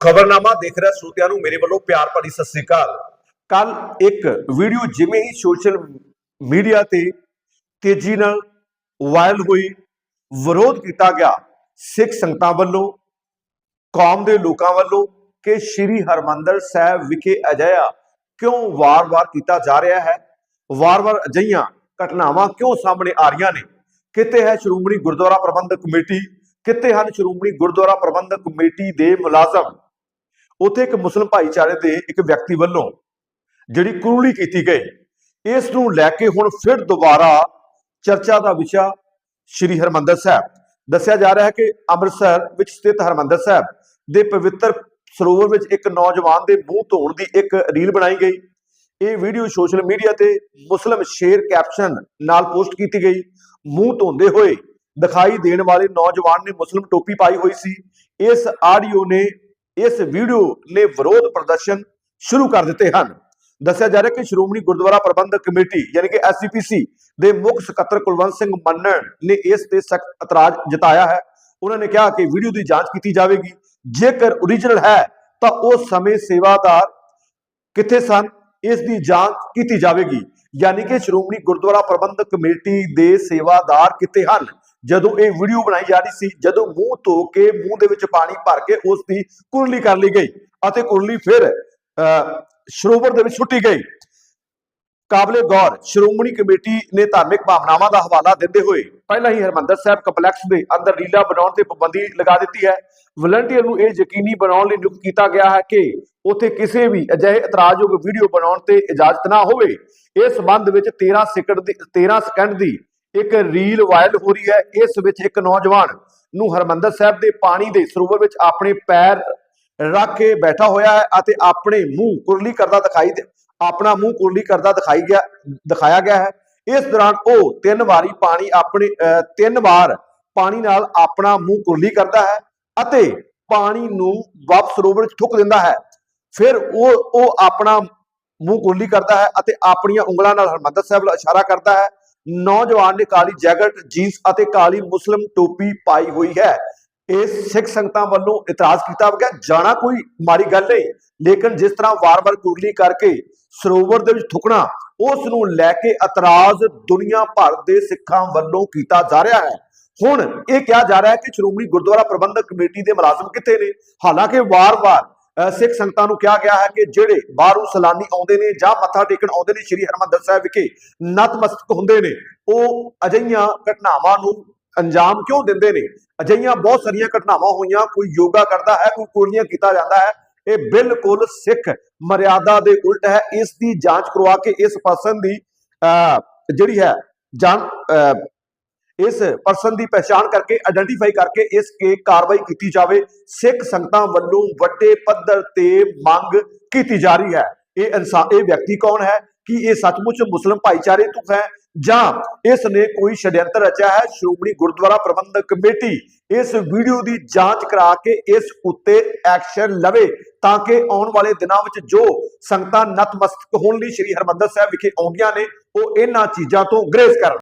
ਖਬਰਨਾਮਾ ਦੇਖ ਰਿਹਾ ਸਰੋਤਿਆਂ ਨੂੰ, ਮੇਰੇ ਵੱਲੋਂ ਪਿਆਰ ਭਰੀ ਸਤਿ ਸ੍ਰੀ ਅਕਾਲ। ਕੱਲ ਇੱਕ ਵੀਡੀਓ ਜਿਵੇਂ ਹੀ ਸੋਸ਼ਲ ਮੀਡੀਆ ਤੇ ਤੇਜ਼ੀ ਨਾਲ ਵਾਇਰਲ ਹੋਈ, ਵਿਰੋਧ ਕੀਤਾ ਗਿਆ। ਸਿੱਖ ਸੰਗਤਾਂ ਵੱਲੋਂ, ਕੌਮ ਦੇ ਲੋਕਾਂ ਵੱਲੋਂ ਕਿ ਸ੍ਰੀ ਹਰਮੰਦਰ ਸਾਹਿਬ ਵਿਖੇ ਅਜਿਹਾ ਕਿਉਂ ਵਾਰ-ਵਾਰ ਕੀਤਾ ਜਾ ਰਿਹਾ ਹੈ? ਵਾਰ-ਵਾਰ ਅਜਿਹੀਆਂ ਘਟਨਾਵਾਂ ਕਿਉਂ ਸਾਹਮਣੇ ਆ ਰਹੀਆਂ ਨੇ? ਕਿਤੇ ਹੈ ਸ਼੍ਰੋਮਣੀ ਗੁਰਦੁਆਰਾ ਪ੍ਰਬੰਧਕ ਕਮੇਟੀ? ਕਿਤੇ ਹਨ ਸ਼੍ਰੋਮਣੀ ਗੁਰਦੁਆਰਾ ਪ੍ਰਬੰਧਕ ਕਮੇਟੀ ਦੇ ਮੁਲਾਜ਼ਮ? ਉੱਥੇ ਇੱਕ ਮੁਸਲਮ ਭਾਈਚਾਰੇ ਦੇ ਇੱਕ ਵਿਅਕਤੀ ਵੱਲੋਂ ਜਿਹੜੀ ਕੁਰਲੀ ਕੀਤੀ ਗਈ, ਇਸ ਨੂੰ ਲੈ ਕੇ ਹੁਣ ਫਿਰ ਦੁਬਾਰਾ ਚਰਚਾ ਦਾ ਵਿਸ਼ਾ ਸ੍ਰੀ ਹਰਮੰਦਰ ਸਾਹਿਬ। ਦੱਸਿਆ ਜਾ ਰਿਹਾ ਹੈ ਕਿ ਅੰਮ੍ਰਿਤਸਰ ਵਿੱਚ ਸਥਿਤ ਹਰਮੰਦਰ ਸਾਹਿਬ ਦੇ ਪਵਿੱਤਰ ਸਰੋਵਰ ਵਿੱਚ ਇੱਕ ਨੌਜਵਾਨ ਦੇ ਮੂੰਹ ਧੋਣ ਦੀ ਇੱਕ ਰੀਲ ਬਣਾਈ ਗਈ। ਇਹ ਵੀਡੀਓ ਸੋਸ਼ਲ ਮੀਡੀਆ ਤੇ ਮੁਸਲਮ ਸ਼ੇਰ ਕੈਪਸ਼ਨ ਨਾਲ ਪੋਸਟ ਕੀਤੀ ਗਈ। ਮੂੰਹ ਧੋਂਦੇ ਹੋਏ ਦਿਖਾਈ ਦੇਣ ਵਾਲੇ ਨੌਜਵਾਨ ਨੇ ਮੁਸਲਮ ਟੋਪੀ ਪਾਈ ਹੋਈ ਸੀ। ਇਸ ਆਡੀਓ ਨੇ ਇਸ ਵੀਡੀਓ ਨੇ ਵਿਰੋਧ ਪ੍ਰਦਰਸ਼ਨ ਸ਼ੁਰੂ ਕਰ ਦਿੱਤੇ ਹਨ। ਦੱਸਿਆ ਜਾ ਰਿਹਾ ਕਿ ਸ਼੍ਰੋਮਣੀ ਗੁਰਦੁਆਰਾ ਪ੍ਰਬੰਧਕ ਕਮੇਟੀ, ਯਾਨੀ ਕਿ ਐਸਜੀਪੀਸੀ ਦੇ ਮੁੱਖ ਸਕੱਤਰ ਕੁਲਵੰਤ ਸਿੰਘ ਮੰਨਣ ਨੇ ਇਸ ਤੇ ਸਖਤ ਇਤਰਾਜ਼ ਜਤਾਇਆ ਹੈ। ਉਹਨਾਂ ਨੇ ਕਿਹਾ ਕਿ ਵੀਡੀਓ ਦੀ ਜਾਂਚ ਕੀਤੀ ਜਾਵੇਗੀ। ਜੇਕਰ ਓਰੀਜਨਲ ਹੈ, ਤਾਂ ਉਸ ਸਮੇਂ ਸੇਵਾਦਾਰ ਕਿੱਥੇ ਸਨ, ਇਸ ਦੀ ਜਾਂਚ ਕੀਤੀ ਜਾਵੇਗੀ। ਯਾਨੀ ਕਿ ਸ਼੍ਰੋਮਣੀ ਗੁਰਦੁਆਰਾ ਪ੍ਰਬੰਧਕ ਕਮੇਟੀ ਦੇ ਸੇਵਾਦਾਰ ਕਿੱਥੇ ਹਨ? ਜਦੋਂ ਇਹ ਵੀਡੀਓ ਬਣਾਈ ਜਾ ਰਹੀ ਸੀ ਜਦੋਂ ਮੂੰਹ ਧੋ ਕੇ ਮੂੰਹ ਦੇ ਵਿੱਚ ਪਾਣੀ ਭਰ ਕੇ ਉਸ ਦੀ ਕੁਰਲੀ ਕਰ ਲਈ ਗਈ ਅਤੇ ਕੁਰਲੀ ਫਿਰ ਅਹ, ਸਰੋਵਰ ਦੇ ਵਿੱਚ ਛੁੱਟੀ ਗਈ। ਕਾਬਲੇ ਗੌਰ ਸ਼੍ਰੋਮਣੀ ਕਮੇਟੀ ਨੇ ਧਾਰਮਿਕ ਭਾਵਨਾਵਾਂ ਦਾ ਹਵਾਲਾ ਦਿੰਦੇ ਹੋਏ ਪਹਿਲਾਂ ਹੀ ਹਰਮੰਦਰ ਸਾਹਿਬ ਕੰਪਲੈਕਸ ਦੇ ਅੰਦਰ ਰੀਲਾ ਬਣਾਉਣ ਤੇ ਪਾਬੰਦੀ ਲਗਾ ਦਿੱਤੀ ਹੈ। ਵਲੰਟੀਅਰ ਨੂੰ ਇਹ ਯਕੀਨੀ ਬਣਾਉਣ ਲਈ ਨਿਯੁਕਤ ਕੀਤਾ ਗਿਆ ਹੈ ਕਿ ਉੱਥੇ ਕਿਸੇ ਵੀ ਅਜਿਹੇ ਇਤਰਾਜ਼ਯੋਗ ਵੀਡੀਓ ਬਣਾਉਣ ਤੇ ਇਜਾਜ਼ਤ ਨਾ ਹੋਵੇ। ਇਸ ਸੰਬੰਧ ਵਿੱਚ 13 ਸੈਕਿੰਡ ਦੀ 13 ਸਕਿੰਟ ਦੀ ਇੱਕ ਰੀਲ ਵਾਇਰਲ ਹੋ ਰਹੀ ਹੈ ਇਸ ਵਿੱਚ ਇੱਕ ਨੌਜਵਾਨ ਨੂੰ ਹਰਮੰਦਰ ਸਾਹਿਬ ਦੇ ਪਾਣੀ ਦੇ ਸਰੋਵਰ ਵਿੱਚ ਆਪਣੇ ਪੈਰ ਰੱਖ ਕੇ ਬੈਠਾ ਹੋਇਆ ਹੈ ਅਤੇ ਆਪਣੇ ਮੂੰਹ ਕੁਰਲੀ ਕਰਦਾ ਦਿਖਾਈ ਦੇ ਆਪਣਾ ਮੂੰਹ ਕੁਰਲੀ ਕਰਦਾ ਦਿਖਾਈ ਗਿਆ ਦਿਖਾਇਆ ਗਿਆ ਹੈ। ਇਸ ਦੌਰਾਨ ਉਹ ਤਿੰਨ ਵਾਰੀ ਪਾਣੀ ਆਪਣੇ ਅਹ, ਤਿੰਨ ਵਾਰ ਪਾਣੀ ਨਾਲ ਆਪਣਾ ਮੂੰਹ ਕੁਰਲੀ ਕਰਦਾ ਹੈ ਅਤੇ ਪਾਣੀ ਨੂੰ ਵਾਪਸ ਸਰੋਵਰ ਵਿੱਚ ਥੁੱਕ ਦਿੰਦਾ ਹੈ। ਫਿਰ ਉਹ ਉਹ ਆਪਣਾ ਮੂੰਹ ਕੁਰਲੀ ਕਰਦਾ ਹੈ ਅਤੇ ਆਪਣੀਆਂ ਉਂਗਲਾਂ ਨਾਲ ਹਰਮੰਦਰ ਸਾਹਿਬ ਵੱਲ ਇਸ਼ਾਰਾ ਕਰਦਾ ਹੈ ਨੌਜਵਾਨ ਨੇ ਕਾਲੀ ਜੈਕਟ, ਜੀਨਸ ਅਤੇ ਕਾਲੀ ਮੁਸਲਮ ਟੋਪੀ ਪਾਈ ਹੋਈ ਹੈ। ਇਸ ਸਿੱਖ ਸੰਗਤਾਂ ਵੱਲੋਂ ਇਤਰਾਜ਼ ਕੀਤਾ ਗਿਆ। ਜਾਣਾ ਕੋਈ ਮਾੜੀ ਗੱਲ ਨਹੀਂ, ਲੇਕਿਨ ਜਿਸ ਤਰ੍ਹਾਂ ਵਾਰ-ਵਾਰ ਕੁਰਲੀ ਕਰਕੇ ਸਰੋਵਰ ਦੇ ਵਿੱਚ ਥੁਕਣਾ, ਉਸ ਨੂੰ ਲੈ ਕੇ ਇਤਰਾਜ਼ ਦੁਨੀਆ ਭਰ ਦੇ ਸਿੱਖਾਂ ਵੱਲੋਂ ਕੀਤਾ ਜਾ ਰਿਹਾ ਹੈ। ਹੁਣ ਇਹ ਕਿਹਾ ਜਾ ਰਿਹਾ ਹੈ ਕਿ ਸ਼੍ਰੋਮਣੀ ਗੁਰਦੁਆਰਾ ਪ੍ਰਬੰਧਕ ਕਮੇਟੀ ਦੇ ਮੁਲਾਜ਼ਮ ਕਿੱਥੇ ਨੇ? ਹਾਲਾਂਕਿ ਵਾਰ-ਵਾਰ ਸਿੱਖ ਸੰਗਤਾਂ ਨੂੰ ਕਿਹਾ ਗਿਆ ਹੈ ਕਿ ਜਿਹੜੇ ਬਾਹਰੋਂ ਸਲਾਨੀ ਆਉਂਦੇ ਨੇ ਜਾਂ ਮੱਥਾ ਟੇਕਣ ਆਉਂਦੇ ਨੇ ਸ੍ਰੀ ਹਰਮੰਦਰ ਸਾਹਿਬ ਵਿਖੇ ਨਤਮਸਤਕ ਹੁੰਦੇ ਨੇ ਉਹ ਅਜਿਹੀਆਂ ਘਟਨਾਵਾਂ ਨੂੰ ਅੰਜਾਮ ਕਿਉਂ ਦਿੰਦੇ ਨੇ? ਅਜਿਹੀਆਂ ਬਹੁਤ ਸਾਰੀਆਂ ਘਟਨਾਵਾਂ ਹੋਈਆਂ ਕੋਈ ਯੋਗਾ ਕਰਦਾ ਹੈ ਕੋਈ ਕੋਰੀਆਂ ਕੀਤਾ ਜਾਂਦਾ ਹੈ ਇਹ ਬਿਲਕੁਲ ਸਿੱਖ ਮਰਿਆਦਾ ਦੇ ਉਲਟ ਹੈ ਇਸ ਦੀ ਜਾਂਚ ਕਰਵਾ ਕੇ ਇਸ ਪਰਸਨ ਦੀ ਅਹ, ਜਿਹੜੀ ਹੈ ਜਾਣ ਅਹ, ਇਸ ਪਰਸਨ ਦੀ ਪਛਾਣ ਕਰਕੇ ਆਇਡੈਂਟੀਫਾਈ ਕਰਕੇ ਇਸ ਕੇ ਕਾਰਵਾਈ ਕੀਤੀ ਜਾਵੇ। ਸਿੱਖ ਸੰਗਤਾਂ ਵੱਲੋਂ ਵੱਡੇ ਪੱਧਰ ਤੇ ਮੰਗ ਕੀਤੀ ਜਾ ਰਹੀ ਹੈ। ਇਹ ਇਨਸਾਨ ਇਹ ਵਿਅਕਤੀ ਕੌਣ ਹੈ? ਕਿ ਇਹ ਸੱਚਮੁੱਚ ਮੁਸਲਮ ਭਾਈਚਾਰੇ ਤੋਂ ਹੈ? ਜਾਂ ਇਸ ਨੇ ਕੋਈ ਛੜਯੰਤਰ ਰਚਿਆ ਹੈ? ਸ਼੍ਰੋਮਣੀ ਗੁਰਦੁਆਰਾ ਪ੍ਰਬੰਧਕ ਕਮੇਟੀ ਇਸ ਵੀਡੀਓ ਦੀ ਜਾਂਚ ਕਰਾ ਕੇ ਇਸ ਉੱਤੇ ਐਕਸ਼ਨ ਲਵੇ ਤਾਂ ਕਿ ਆਉਣ ਵਾਲੇ ਦਿਨਾਂ ਵਿੱਚ ਜੋ ਸੰਗਤਾਂ ਨਤਮਸਤਕ ਹੋਣ ਲਈ ਸ੍ਰੀ ਹਰਮੰਦਰ ਸਾਹਿਬ ਵਿਖੇ ਆਉਂਦੀਆਂ ਨੇ, ਉਹ ਇਹਨਾਂ ਚੀਜ਼ਾਂ ਤੋਂ ਗ੍ਰੇਜ਼ ਕਰਨ।